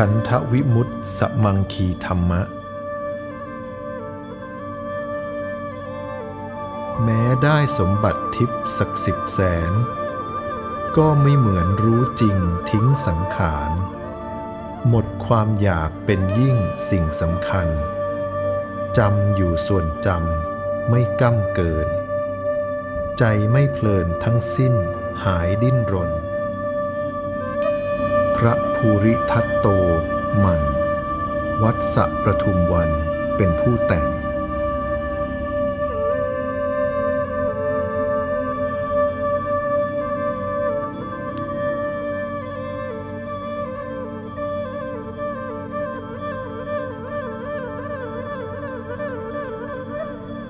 ขันธวิมุตสมังคีธรรมะ แม้ได้สมบัติทิพย์สักสิบแสน ก็ไม่เหมือนรู้จริงทิ้งสังขาร หมดความอยากเป็นยิ่งสิ่งสำคัญจำอยู่ส่วนจำไม่ก้ำเกิน ใจไม่เพลินทั้งสิ้นหายดิ้นรน พระภูริทัตโตมัน วัดสะประทุมวันเป็นผู้แต่ง